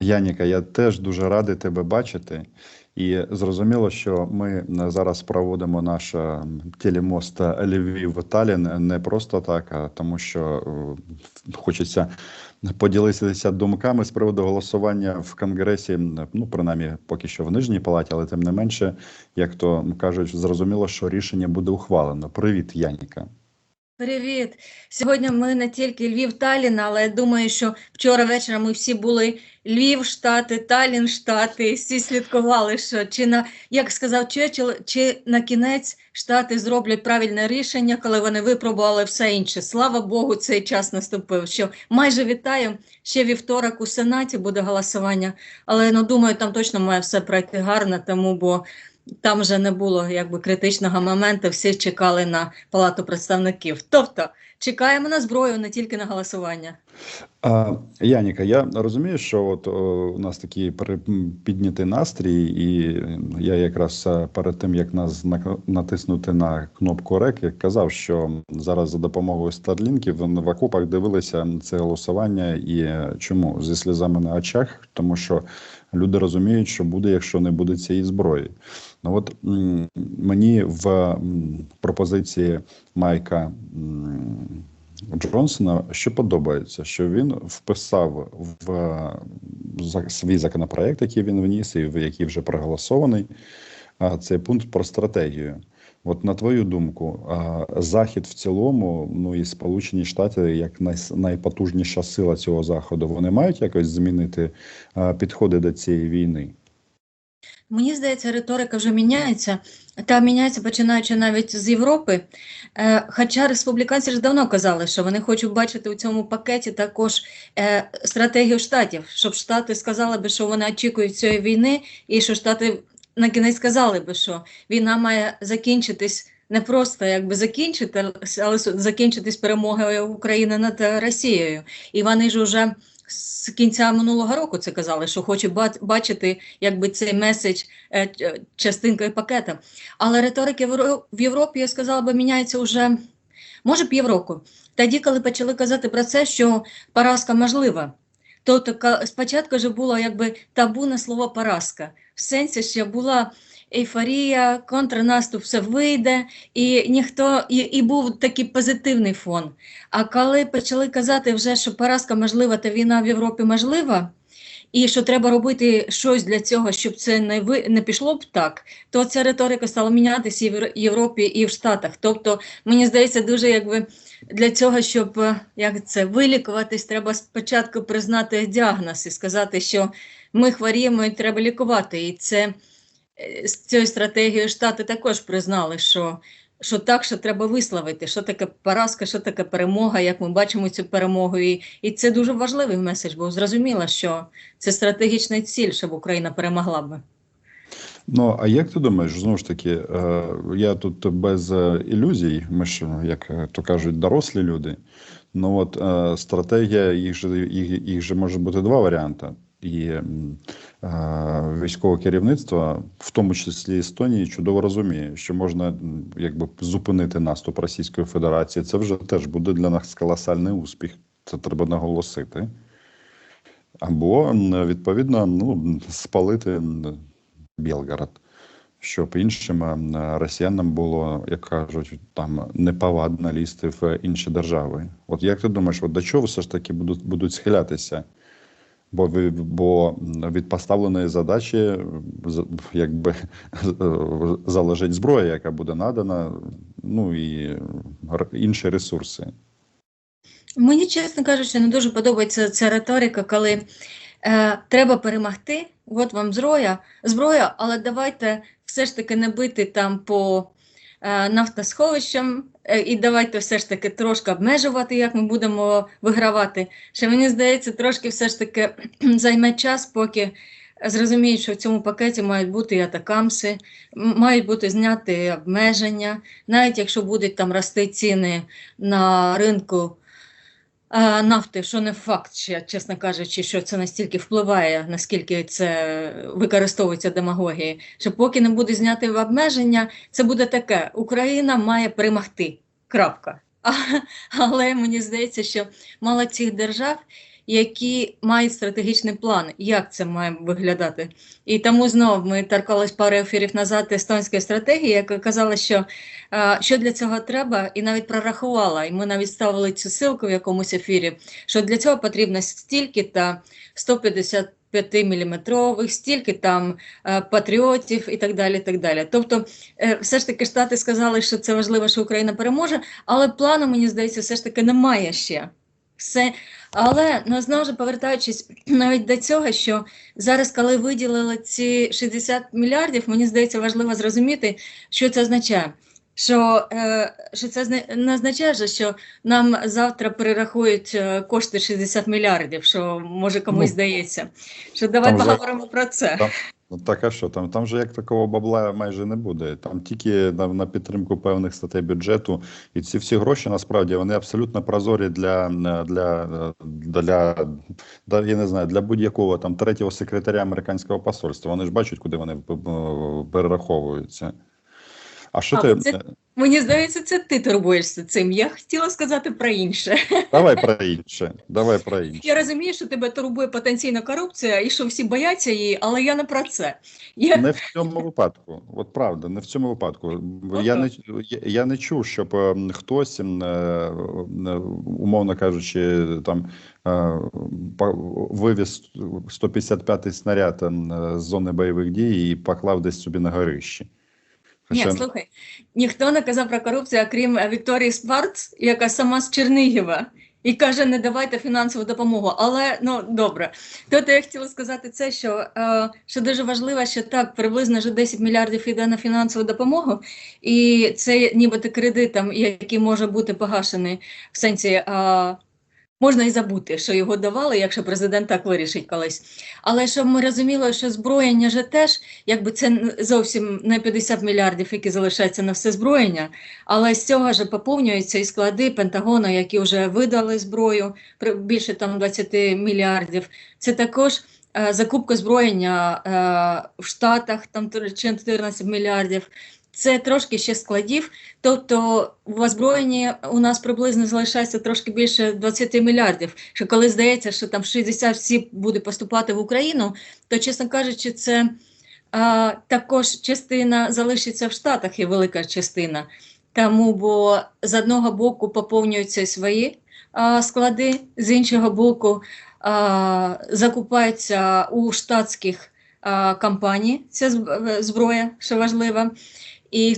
Яніка, я теж дуже радий тебе бачити. І зрозуміло, що ми зараз проводимо наш е, телемост Львів Талін не просто так, а тому, що е, хочеться поділитися думками з приводу голосування в Конгресі. Ну, принаймні, поки що в нижній палаті, але тим не менше, як то кажуть, зрозуміло, що рішення буде ухвалено. Привіт, Яніка. Привіт! Сьогодні ми не тільки Львів, Талін, але я думаю, що вчора вечором ми всі були Львів, Штати, Талін, Штати. Всі слідкували, що чи на як сказав Чечел, чи на кінець Штати зроблять правильне рішення, коли вони випробували все інше. Слава Богу, цей час наступив. Що майже вітаю. Ще вівторок у Сенаті буде голосування, але ну думаю, там точно має все пройти гарно, тому бо. Там вже не було якби критичного моменту, всі чекали на палату представників. Тобто чекаємо на зброю, не тільки на голосування. А, Яніка, я розумію, що от о, у нас такий піднятий настрій, і я якраз е, перед тим як нас натиснути на кнопку РЕК, як казав, що зараз за допомогою старлінків в окопах дивилися це голосування, і чому зі сльозами на очах, тому що люди розуміють, що буде, якщо не буде цієї зброї. Ну от мені в пропозиції Майка. Джонсона що подобається, що він вписав в свій законопроект, який він вніс, і який вже проголосований, цей пункт про стратегію. От на твою думку, захід в цілому, ну і Сполучені Штати, як найпотужніша сила цього заходу, вони мають якось змінити підходи до цієї війни. Мені здається, риторика вже міняється, та міняється починаючи навіть з Європи. Е, хоча республіканці ж давно казали, що вони хочуть бачити у цьому пакеті також е, стратегію штатів, щоб штати сказали би, що вони очікують цієї війни, і що штати на кінець сказали би, що війна має закінчитись. Не просто якби закінчити, але закінчитись перемогою України над Росією. І вони ж уже з кінця минулого року це казали, що хочуть бачити якби цей меседж е, частинкою пакета. Але риторики в Європі, я сказала би, міняється вже, може півроку. Тоді, коли почали казати про це, що поразка можлива. Тобто спочатку вже було якби табу на слово поразка. В сенсі, що була ейфорія, контрнаступ все вийде, і ніхто і, і був такий позитивний фон. А коли почали казати, вже що поразка можлива, та війна в Європі можлива. І що треба робити щось для цього, щоб це не ви не пішло б так, то ця риторика стала мінятися і в Європі і в Штатах. Тобто, мені здається, дуже якби для цього, щоб як це вилікуватись, треба спочатку признати діагноз і сказати, що ми хворіємо і треба лікувати. І це Е, з цією стратегією Штати також признали, що що так, що треба висловити, що таке поразка, що таке перемога, як ми бачимо цю перемогу. І і це дуже важливий меседж, бо зрозуміло, що це стратегічна ціль, щоб Україна перемогла би. Ну, а як ти думаєш, знову ж таки, е, я тут без е, ілюзій, ми ж, як то кажуть, дорослі люди. Ну от стратегія, їх же їх, їх же може бути два варіанти і е, військове керівництво, в тому числі Естонії, чудово розуміє, що можна якби зупинити наступ Російської Федерації. Це вже теж буде для нас колосальний успіх. Це треба наголосити. Або відповідно ну, спалити Білгород, щоб іншим росіянам було, як кажуть, там неповадно лізти в інші держави. От як ти думаєш, от до чого все ж таки будуть будуть схилятися? Бо бо від поставленої задачі якби залежить зброя, яка буде надана, ну і інші ресурси. Мені, чесно кажучи, не дуже подобається ця риторика, коли е, треба перемогти. От вам зброя, зброя, але давайте все ж таки не бити там по Е, нафтосховищем, е, і давайте все ж таки трошки обмежувати, як ми будемо вигравати. Ще мені здається, трошки все ж таки займе час, поки зрозуміють, що в цьому пакеті мають бути і атакамси, мають бути зняти обмеження, навіть якщо будуть там рости ціни на ринку нафти, що не факт, чесно кажучи, що це настільки впливає, наскільки це використовується демагогії, що поки не буде зняти обмеження, це буде таке: Україна має перемогти. Крапка. А, але мені здається, що мало цих держав, які мають стратегічний план, як це має виглядати. І тому знову ми торкались пару ефірів назад естонської стратегії, яка казала, що е, що для цього треба, і навіть прорахувала. І ми навіть ставили цю ссылку в якомусь ефірі, що для цього потрібно стільки та 150 5-міліметрових, стільки там е, патріотів і так далі. так далі. Тобто, е, все ж таки Штати сказали, що це важливо, що Україна переможе, але плану, мені здається, все ж таки немає ще. Все. Але ну, знову ж повертаючись навіть до цього, що зараз, коли виділили ці 60 мільярдів, мені здається, важливо зрозуміти, що це означає. Що е, що це не означає, що нам завтра перерахують е, кошти 60 мільярдів, що може комусь Ну, здається. Що давай там поговоримо про це. Ну так а що там? Там же як такого бабла майже не буде. Там тільки на, на підтримку певних статей бюджету, і ці всі гроші насправді вони абсолютно прозорі для, для, для, для я не знаю, для будь-якого там третього секретаря американського посольства. Вони ж бачать, куди вони п- перераховуються. А що А, ти це- Мені здається, це ти турбуєшся цим. Я хотіла сказати про інше. давай про інше? Давай про інше. Я розумію, що тебе турбує потенційна корупція і що всі бояться її, але я не про це. Я Не в цьому випадку, от правда, не в цьому випадку. Я не я, не чув, щоб е, хтось, е, е, умовно кажучи, там е, вивіз 155-й снаряд е, з зони бойових дій і поклав десь собі на горищі. Ні, слухай, ніхто не казав про корупцію, окрім е, Вікторії Спарц, яка сама з Чернігова. І каже, не давайте фінансову допомогу. Але ну добре. Тут я хотіла сказати це, що, е, що дуже важливо, що так, приблизно вже 10 мільярдів йде на фінансову допомогу, і це нібито кредит, там, який може бути погашений в сенсі. Е, Можна і забути, що його давали, якщо президент так вирішить колись. Але щоб ми розуміли, що зброєння же теж, якби це зовсім не 50 мільярдів, які залишаються на все зброєння, але з цього ж поповнюються і склади Пентагону, які вже видали зброю, більше там 20 мільярдів. Це також е, закупка зброєння е, в Штатах, там тр- 14 мільярдів. Це трошки ще складів. Тобто в озброєнні у нас приблизно залишається трошки більше 20 мільярдів. Що коли здається, що там 60 всі буде поступати в Україну, то, чесно кажучи, це а, також частина залишиться в Штатах, і велика частина. Тому, бо з одного боку поповнюються свої а, склади, з іншого боку а, закупається у штатських а, компаній ця зброя, що важливо. І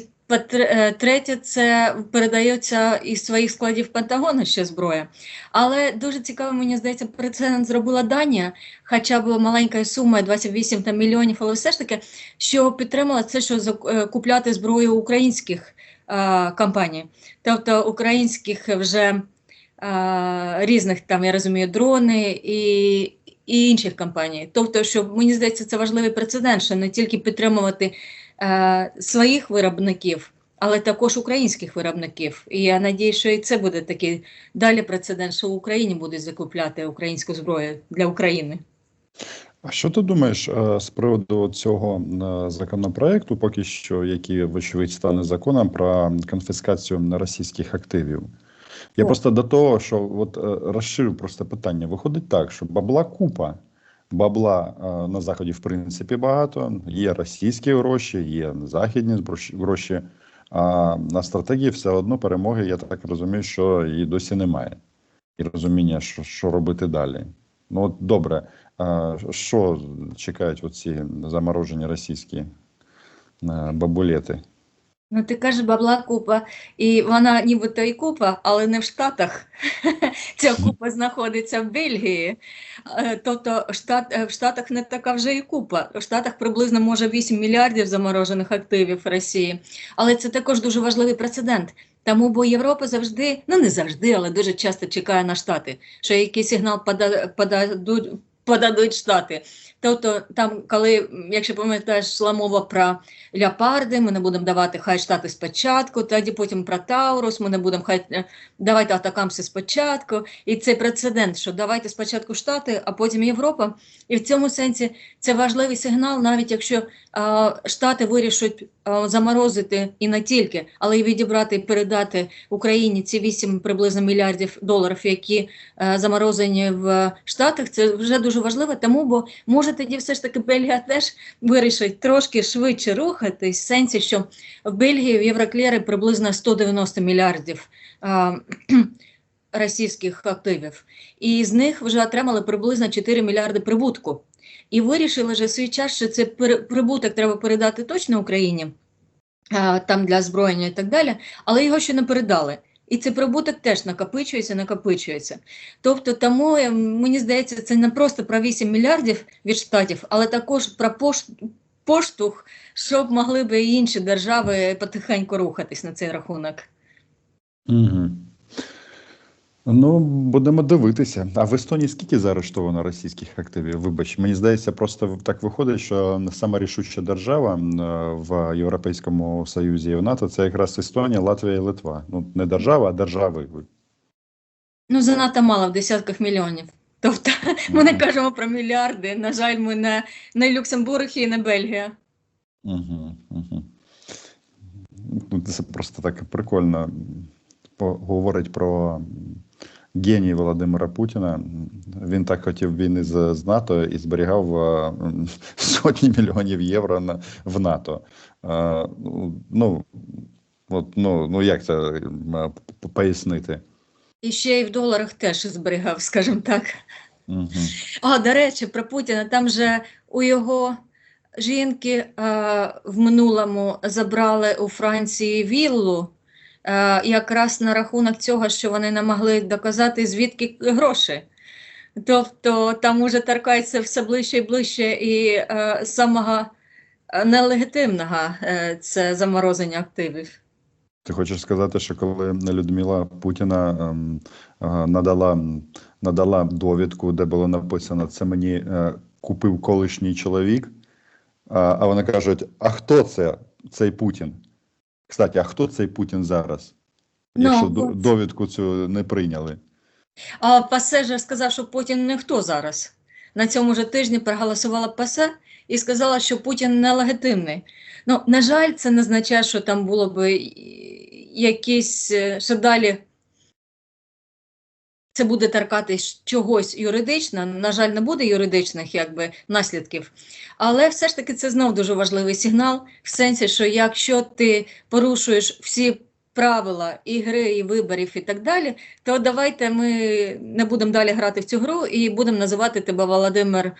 е, третє, це передається із своїх складів Пентагону ще зброя. Але дуже цікаво, мені здається, прецедент зробила Данія, хоча б маленька сума 28 там, мільйонів, але все ж таки, що підтримала це, що е, купляти зброю українських е, компаній, тобто українських вже е, різних там, я розумію, дрони і, і інших компаній. Тобто, що мені здається, це важливий прецедент, що не тільки підтримувати е, своїх виробників. Але також українських виробників. І я надію, що і це буде такий далі прецедент, що в Україні будуть закупляти українську зброю для України. А що ти думаєш е, з приводу цього е, законопроекту, поки що, який, вочевидь, стане законом про конфіскацію російських активів? Я О. просто до того, що от е, розширю просто питання. Виходить так, що бабла купа. Бабла е, на заході, в принципі, багато. Є російські гроші, є західні гроші. А на стратегії все одно перемоги, я так розумію, що і досі немає. І розуміння, що, що робити далі. Ну, от добре, а що чекають оці заморожені російські е, бабулети? Ну, ти кажеш, бабла купа, і вона нібито і купа, але не в Штатах. Ця купа знаходиться в Бельгії. Е, Тобто штат, е, в Штатах не така вже і купа. В Штатах приблизно може 8 мільярдів заморожених активів Росії. Але це також дуже важливий прецедент. Тому бо Європа завжди, ну не завжди, але дуже часто чекає на Штати, що який сигнал пода, подадуть, подадуть штати. Тобто, там, коли, якщо пам'ятаєш, йшла мова про леопарди, ми не будемо давати хай штати спочатку, тоді потім про Таурус, ми не будемо хай е, давайте атакамси спочатку. І це прецедент, що давайте спочатку штати, а потім Європа. І в цьому сенсі це важливий сигнал, навіть якщо а, штати вирішать а, заморозити і не тільки, але й відібрати і передати Україні ці 8 приблизно мільярдів доларів, які е, заморозені в Штатах. Це вже дуже важливо, тому бо може тоді все ж таки Бельгія теж вирішить трошки швидше рухатись, в сенсі, що в Бельгії в Євроклєри приблизно 190 мільярдів. Російських активів, і з них вже отримали приблизно 4 мільярди прибутку. І вирішили вже в свій час, що це прибуток треба передати точно Україні, там для озброєння і так далі, але його ще не передали. І цей прибуток теж накопичується, накопичується. Тобто, тому е, мені здається, це не просто про 8 мільярдів від штатів, але також про пош- поштовх, щоб могли би і інші держави потихеньку рухатись на цей рахунок. Угу. Ну, будемо дивитися. А в Естонії скільки заарештовано російських активів? Вибач, мені здається, просто так виходить, що сама рішуча держава е, в Європейському Союзі і в НАТО це якраз Естонія, Латвія і Литва. Ну, не держава, а держави. Ну, занадто мало в десятках мільйонів. Тобто, ми не кажемо про мільярди. На жаль, ми не, не Люксембург і не Бельгія. Угу, угу. Це просто так прикольно говорить про геній Володимира Путіна. Він так хотів війни з, з НАТО і зберігав е, сотні мільйонів євро на, в НАТО. Е, ну, от, ну, ну, як це м, пояснити? І ще й в доларах теж зберігав, скажімо так. Угу. А, до речі, про Путіна. Там же у його жінки е, в минулому забрали у Франції віллу, е, якраз на рахунок цього, що вони не могли доказати, звідки гроші. Тобто там уже торкається все ближче і ближче і е, самого е, нелегітимного е, це заморозення активів. Ти хочеш сказати, що коли Людмила Путіна ем, е, надала, надала довідку, де було написано це мені е, купив колишній чоловік, а, а вони кажуть: а хто це цей Путін? Кстати, а хто цей Путін зараз? Ну, Якщо до- довідку цю не прийняли. А ПАСЕ же сказав, що Путін не хто зараз. На цьому ж тижні проголосувала ПАСЕ і сказала, що Путін нелегітимний. Ну, на жаль, це не означає, що там було би якісь, ще далі це буде торкатись чогось юридично. На жаль, не буде юридичних якби, наслідків. Але все ж таки це знов дуже важливий сигнал, в сенсі, що якщо ти порушуєш всі правила ігри, і виборів і так далі, то давайте ми не будемо далі грати в цю гру і будемо називати тебе Володимир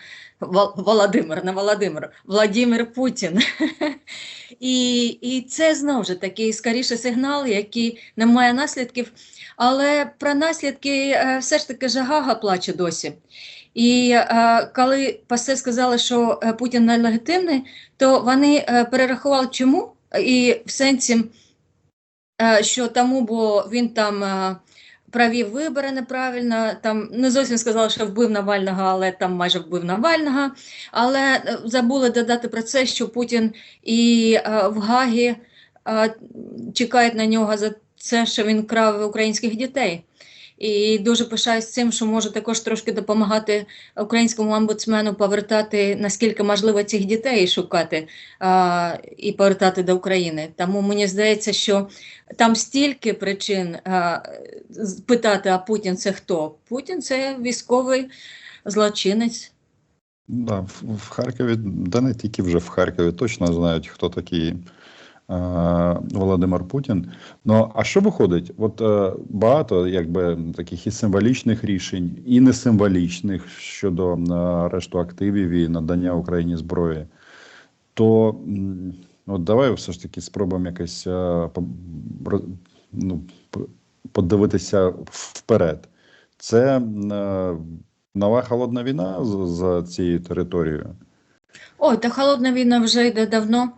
Володимир, не Володимир, Владимир Путін. І, і це знову ж такий скоріше сигнал, який не має наслідків. Але про наслідки е, все ж таки Жагага плаче досі. І е, коли ПАСЕ сказали, що е, Путін нелегітимний, то вони е, перерахували чому, і в сенсі, е, що тому, бо він там е, провів вибори неправильно, там не зовсім сказали, що вбив Навального, але там майже вбив Навального. Але забули додати про це, що Путін і е, в Гагі е, чекають на нього за це, що він крав українських дітей. І дуже пишаюсь цим, що можу також трошки допомагати українському омбудсмену повертати наскільки можливо цих дітей шукати а, і повертати до України. Тому мені здається, що там стільки причин а, питати, а Путін це хто? Путін це військовий злочинець. Да, в, Харкові, да не тільки вже в Харкові, точно знають, хто такий Володимир Путін. Ну, а що виходить? От е, багато якби таких і символічних рішень, і несимволічних щодо е, арешту активів і надання Україні зброї. То от давай все ж таки спробуємо якось е, ну, подивитися вперед. Це е, нова холодна війна за цією територією. Ой, та холодна війна вже йде давно.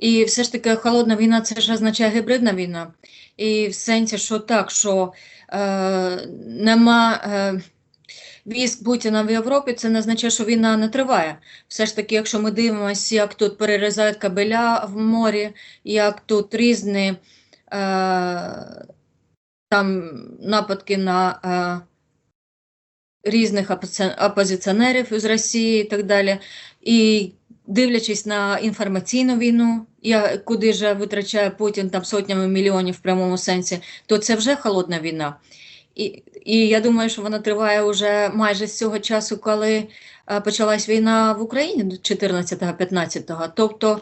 І все ж таки холодна війна це ж означає гібридна війна. І в сенсі, що так, що е, нема е, військ Путіна в Європі, це не означає, що війна не триває. Все ж таки, якщо ми дивимося, як тут перерізають кабеля в морі, як тут різні е, там нападки на е, різних опози- опозиціонерів з Росії і так далі. І дивлячись на інформаційну війну, я, куди ж витрачає Путін там сотнями мільйонів в прямому сенсі, то це вже холодна війна. І, і я думаю, що вона триває вже майже з цього часу, коли е, почалась війна в Україні 14-15. Тобто,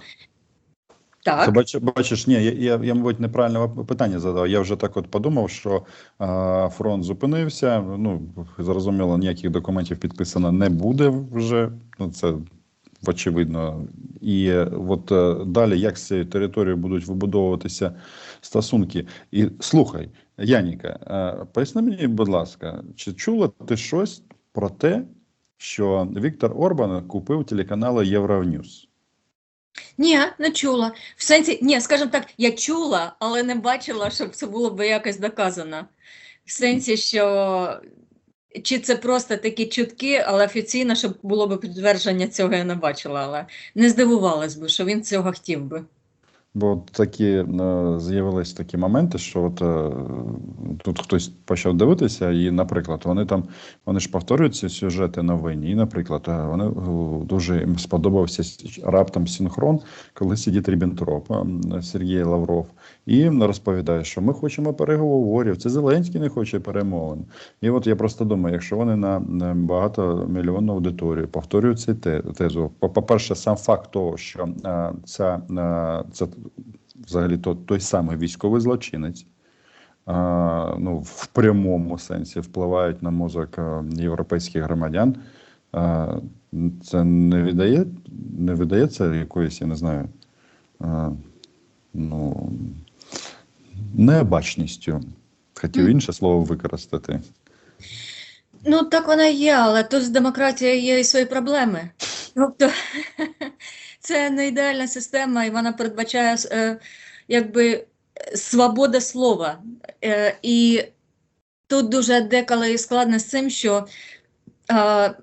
так. Це бач, бачиш, ні, я, я, я, мабуть, неправильне питання задав. Я вже так от подумав, що е, фронт зупинився. Ну, зрозуміло, ніяких документів підписано не буде вже. Ну, це очевидно. І е, от е, далі, як з цією територією будуть вибудовуватися стосунки. І слухай, Яніка, е, поясни мені, будь ласка, чи чула ти щось про те, що Віктор Орбан купив телеканали Євроньюз? Ні, не чула. В сенсі, ні, скажімо так, я чула, але не бачила, щоб це було би якось доказано. В сенсі, що чи це просто такі чутки, але офіційно, щоб було б підтвердження цього, я не бачила, але не здивувалась би, що він цього хотів би. Бо такі е, з'явились такі моменти, що от е, тут хтось почав дивитися, і, наприклад, вони там вони ж повторюють ці сюжети новинні. І, наприклад, е, вони дуже їм сподобався раптом синхрон, коли сидить Ріббентроп, е, Сергій Лавров, і розповідає, що ми хочемо переговорів. Це Зеленський не хоче перемовин. І от я просто думаю, якщо вони на багатомільйонну аудиторію повторюють цю те- тезу, по- по-перше, сам факт того, що ця, це взагалі то, той самий військовий злочинець, е, ну, в прямому сенсі впливають на мозок е, європейських громадян. Е, Це не видає, не видається якоюсь, я не знаю, е, ну, необачністю. Хотів інше слово використати. Ну, так вона є, але тут з демократією є і свої проблеми. Тобто це не ідеальна система, і вона передбачає е, якби свобода слова. Е, і тут дуже деколи складно з цим, що е,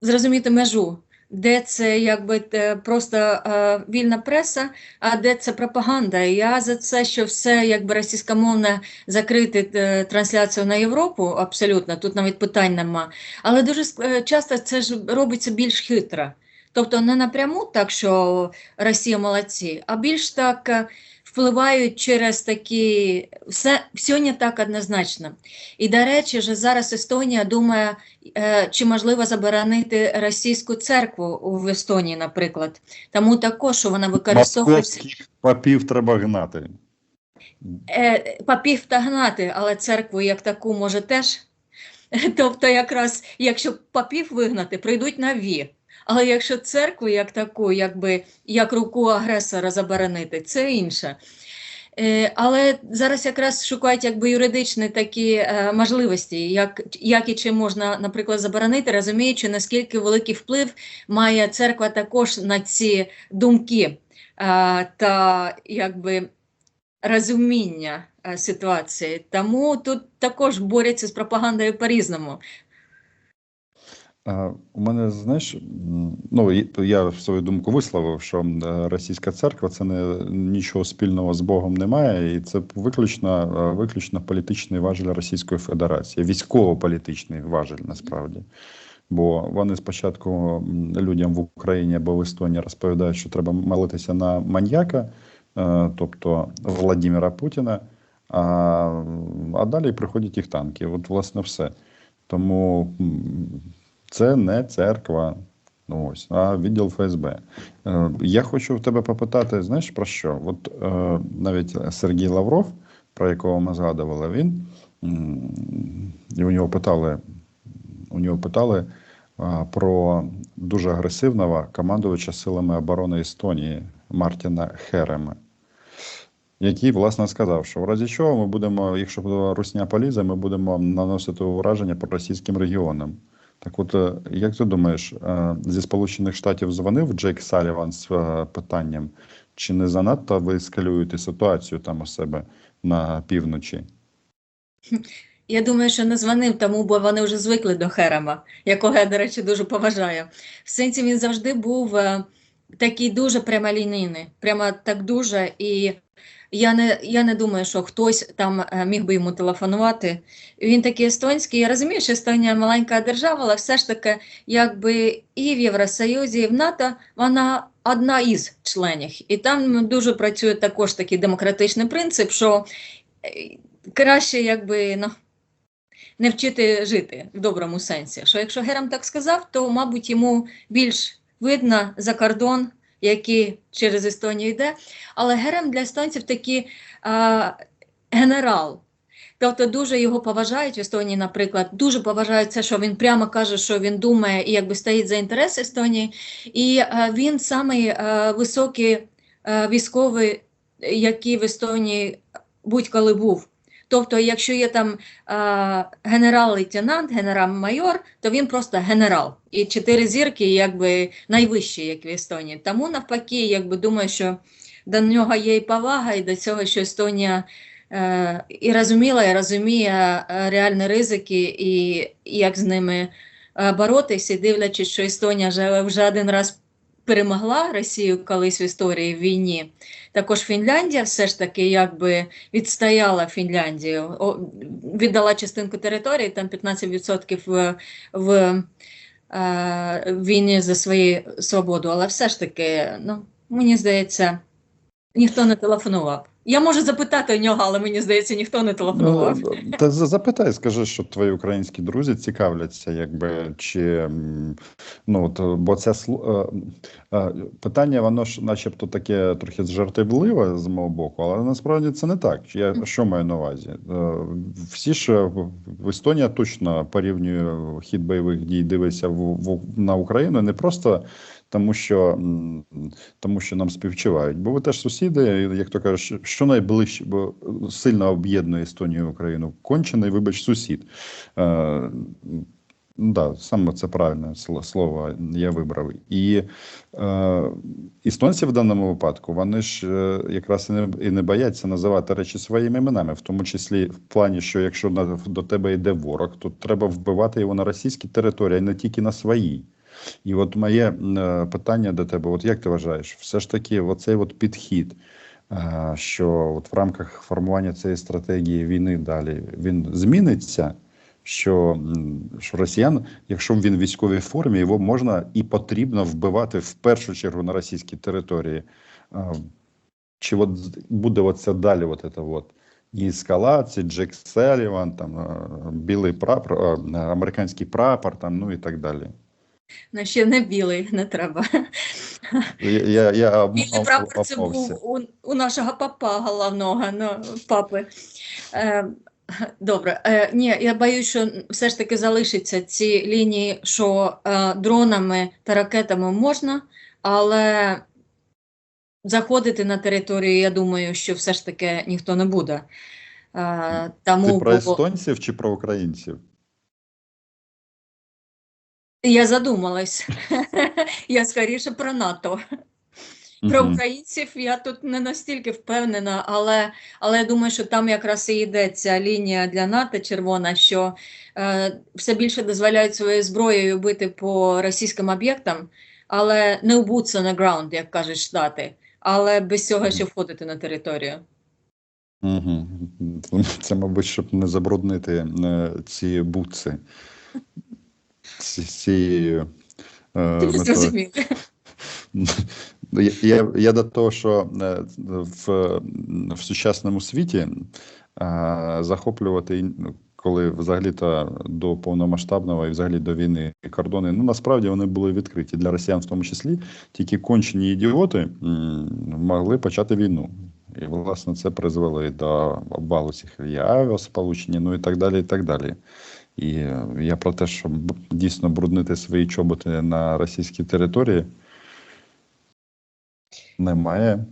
зрозуміти межу, де це якби просто е, вільна преса, а де це пропаганда. І я за це, що все якби російськомовне закрити е, трансляцію на Європу, абсолютно, тут навіть питань нема. Але дуже е, часто це ж робиться більш хитро. Тобто не напряму так, що Росія молодці, а більш так е, впливають через такі все, все не так однозначно. І до речі, ж зараз Естонія думає, е, чи можливо заборонити російську церкву в Естонії, наприклад. Тому також що вона використовується. Московських папів треба гнати. Е, папів та гнати, але церкву як таку може теж. Тобто, якраз якщо папів вигнати, прийдуть нові. Але якщо церкву як таку, якби як руку агресора заборонити, це інше. Е, але зараз якраз шукають якби юридичні такі е, можливості, як, як і чи можна, наприклад, заборонити, розуміючи, наскільки великий вплив має церква також на ці думки е, та якби розуміння ситуації. Тому тут також борються з пропагандою по-різному. У мене, знаєш, ну я свою думку висловив, що е, російська церква це не нічого спільного з Богом немає, і це виключно, е, виключно політичний важель Російської Федерації, військово-політичний важель насправді. Бо вони спочатку людям в Україні або в Естонії розповідають, що треба молитися на маньяка, е, тобто Владимира Путіна, а, а далі приходять їх танки. От, власне, все. Тому це не церква, ну ось, а відділ ФСБ. Е, Я хочу в тебе попитати, знаєш про що? От е, навіть Сергій Лавров, про якого ми згадували, він і у нього питали, у нього питали про дуже агресивного командувача силами оборони Естонії Мартіна Херема. Який власне сказав, що в разі чого ми будемо, якщо русня полізе, ми будемо наносити ураження по російським регіонам. Так от, е, як ти думаєш, е, зі Сполучених Штатів дзвонив Джейк Саліван з е, питанням, чи не занадто ви ескалюєте ситуацію там у себе на півночі? Я думаю, що не дзвонив тому, бо вони вже звикли до Херема, якого я, до речі, дуже поважаю. В сенсі він завжди був такий дуже прямолінійний, прямо так дуже. І я не, я не думаю, що хтось там е, міг би йому телефонувати. Він такий естонський. Я розумію, що Естонія маленька держава, але все ж таки, якби і в Євросоюзі, і в НАТО вона одна із членів. І там дуже працює також такий демократичний принцип, що е, краще, якби ну, не вчити жити в доброму сенсі. Що якщо Герам так сказав, то, мабуть, йому більш видно за кордон, який через Естонію йде. Але Герем для естонців такий а, генерал. Тобто дуже його поважають в Естонії, наприклад, дуже поважають це, що він прямо каже, що він думає і якби стоїть за інтерес Естонії. І е, він самий е, високий е, військовий, який в Естонії будь-коли був. Тобто, якщо є там е, генерал-лейтенант, генерал-майор, то він просто генерал. І чотири зірки, якби найвищі, як в Естонії. Тому навпаки, якби думаю, що до нього є і повага, і до цього, що Естонія е, і розуміла, і розуміє е, реальні ризики, і, як з ними е, боротися, дивлячись, що Естонія вже один раз перемогла Росію колись в історії в війні. Також Фінляндія все ж таки якби відстояла Фінляндію, віддала частинку території, там 15% в, в е, війні за свою свободу. Але все ж таки, ну, мені здається, ніхто не телефонував. Я можу запитати у нього, але мені здається, ніхто не телефонував. Ну, та запитай, скажи, що твої українські друзі цікавляться, якби чи ну от, бо це е, е, питання, воно ж, начебто, таке трохи жартівливе з мого боку, але насправді це не так. Я що маю на увазі? Е, Всі ж в- в Естонія точно порівнює хід бойових дій, дивиться в, в на Україну не просто. Тому що, тому що нам співчувають. Бо ви теж сусіди, як то кажуть, що найближче, бо сильно об'єднує Естонію і Україну. Кончений, вибач, сусід. Е, Да, саме це правильне слово я вибрав. І е, естонці в даному випадку вони ж е, якраз і не, і не бояться називати речі своїми іменами, в тому числі в плані, що якщо на, до тебе йде ворог, то треба вбивати його на російській території, а не тільки на своїй. І от моє е, питання до тебе: от як ти вважаєш, все ж таки, оцей от підхід, е, що от в рамках формування цієї стратегії війни далі він зміниться? Що, що росіян, якщо він в військовій формі, його можна і потрібно вбивати в першу чергу на російській території. Е, Чи от буде оце далі, от це от і ескалація, Джек Селіван, там білий прапор, американський прапор, там ну і так далі. Ну, ще не білий, не треба. Я, я, я Білий прапор це був у, у нашого папа головного, ну, папи. Е, добре, е, ні, я боюсь, що все ж таки залишаться ці лінії, що е, дронами та ракетами можна, але заходити на територію, я думаю, що все ж таки ніхто не буде. Е, тому Ти про бо- естонців чи про українців? Я задумалась. я скоріше про НАТО. Про українців я тут не настільки впевнена, але, але я думаю, що там якраз і йде ця лінія для НАТО червона, що е, все більше дозволяють своєю зброєю бити по російським об'єктам, але не у boots on the ground, як кажуть Штати, але без цього ще входити на територію. Це, мабуть, щоб не забруднити е, ці бутси. Ці, ці, е, метою. Ну, Я, я, я до того, що е, в, в сучасному світі е, захоплювати, ну, коли взагалі-то до повномасштабного і взагалі до війни кордони, ну насправді вони були відкриті для росіян, в тому числі, тільки кончені ідіоти могли почати війну. І, власне, це призвело і до обвалу цих і авіасполучень, ну і так далі, і так далі. І я про те, щоб дійсно бруднити свої чоботи на російській території немає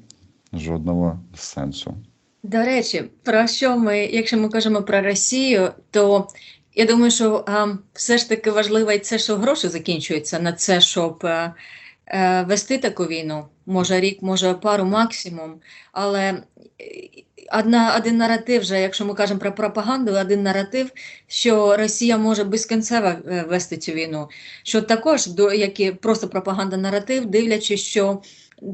жодного сенсу. До речі, про що ми, якщо ми кажемо про Росію, то я думаю, що а, все ж таки важливо і це, що гроші закінчуються на це, щоб е, е, вести таку війну. Може рік, може пару максимум. Але е, одна, один наратив, вже, якщо ми кажемо про пропаганду, один наратив, що Росія може безкінцево е, вести цю війну. Що також до як і просто пропаганда наратив, дивлячись, що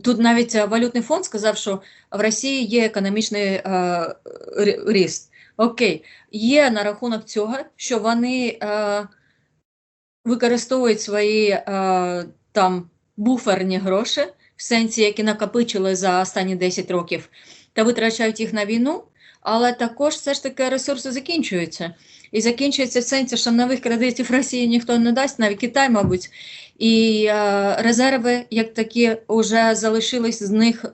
тут навіть е, валютний фонд сказав, що в Росії є економічний е, ріст. Окей, є на рахунок цього, що вони е, використовують свої е, там буферні гроші, в сенсі, які накопичили за останні 10 років, та витрачають їх на війну, але також все ж таки ресурси закінчуються. І закінчується в сенсі, що нових кредитів Росії ніхто не дасть, навіть Китай, мабуть. І е, резерви, як такі, вже залишились з них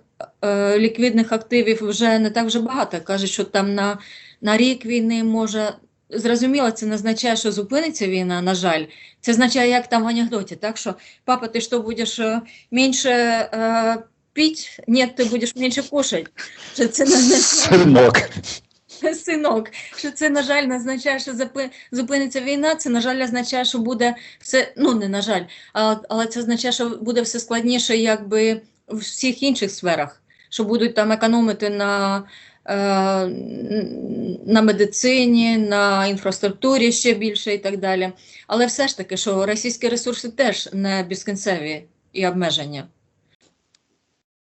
е, ліквідних активів вже не так вже багато. Кажуть, що там на, на рік війни може. Зрозуміло, це не означає, що зупиниться війна, на жаль. Це означає, як там в анекдоті, так що, папа, ти що, будеш е, менше е, пить? Ні, ти будеш менше кушать. Що це не означає, Синок. синок, що це, на жаль, не означає, що зупиниться війна, це, на жаль, означає, що буде все, ну, не на жаль, а, але це означає, що буде все складніше, якби в всіх інших сферах, що будуть там економити на, на медицині, на інфраструктурі ще більше і так далі. Але все ж таки, що російські ресурси теж не безкінцеві і обмеження.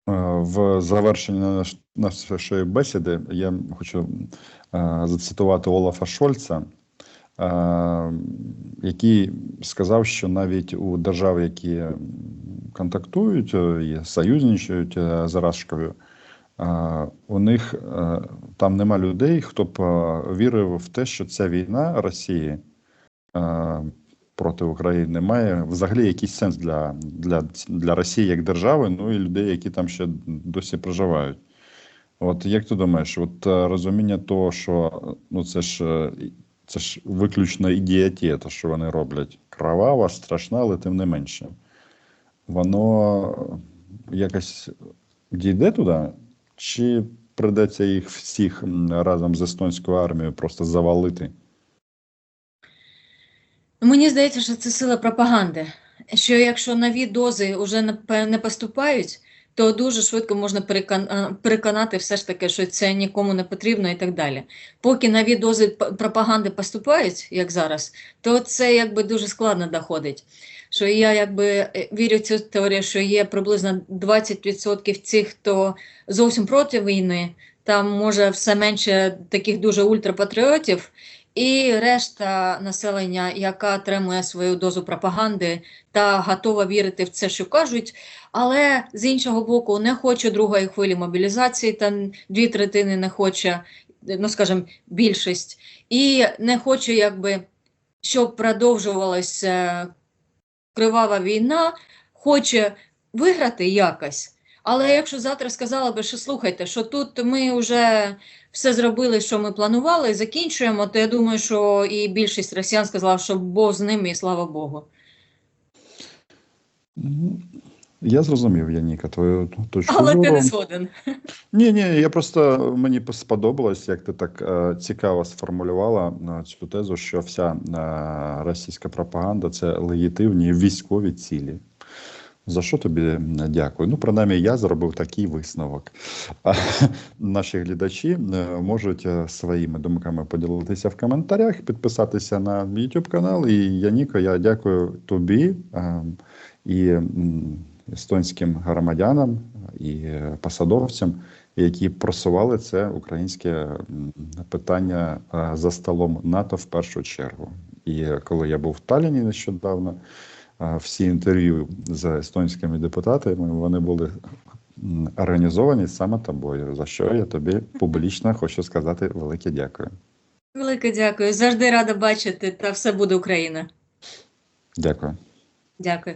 Е, В завершенні нашої бесіди я хочу е, зацитувати Олафа Шольца, е, який сказав, що навіть у держав, які контактують е, і союзничають е, з Рашкою, е, у них е, там нема людей, хто б е, вірив в те, що ця війна Росії е, проти України має взагалі якийсь сенс для, для, для Росії як держави, ну і людей, які там ще досі проживають. От як ти думаєш, от е, розуміння того, що ну це ж е, це ж виключно ідіотія, те, що вони роблять. Кровава, страшна, але тим не менше. Воно якось дійде туди, чи придеться їх всіх разом з естонською армією просто завалити? Ну, Мені здається, що це сила пропаганди. Що якщо нові дози вже не поступають, то дуже швидко можна переконати все ж таки, що це нікому не потрібно і так далі. Поки нові дози пропаганди поступають, як зараз, то це якби дуже складно доходить. Що я якби е, вірю в цю теорію, що є приблизно 20% цих, хто зовсім проти війни, там може все менше таких дуже ультрапатріотів, і решта населення, яка отримує свою дозу пропаганди та готова вірити в це, що кажуть, але з іншого боку, не хоче другої хвилі мобілізації, там дві третини не хоче, ну скажімо, більшість, і не хоче, якби, щоб продовжувалася кривава війна, хоче виграти якось. Але якщо завтра сказала би, що слухайте, що тут ми вже все зробили, що ми планували, закінчуємо, то я думаю, що і більшість росіян сказала, що Бог з ними, і слава Богу. Я зрозумів, Яніка, твою точку Але зору. ти не згоден. Ні, ні, я просто мені сподобалось, як ти так е, цікаво сформулювала е, цю тезу, що вся е, російська пропаганда це легітимні військові цілі. За що тобі дякую? Ну, принаймні, я зробив такий висновок. Наші глядачі е, можуть е, своїми думками поділитися в коментарях, підписатися на YouTube канал. І Яніко, я дякую тобі е, і естонським громадянам і е, посадовцям, які просували це українське питання е, за столом НАТО в першу чергу. І е, коли я був в Талліні нещодавно, е, всі інтерв'ю з естонськими депутатами вони були організовані саме тобою. За що я тобі публічно хочу сказати велике дякую. Велике дякую. Завжди рада бачити, та все буде Україна. Дякую. Дякую.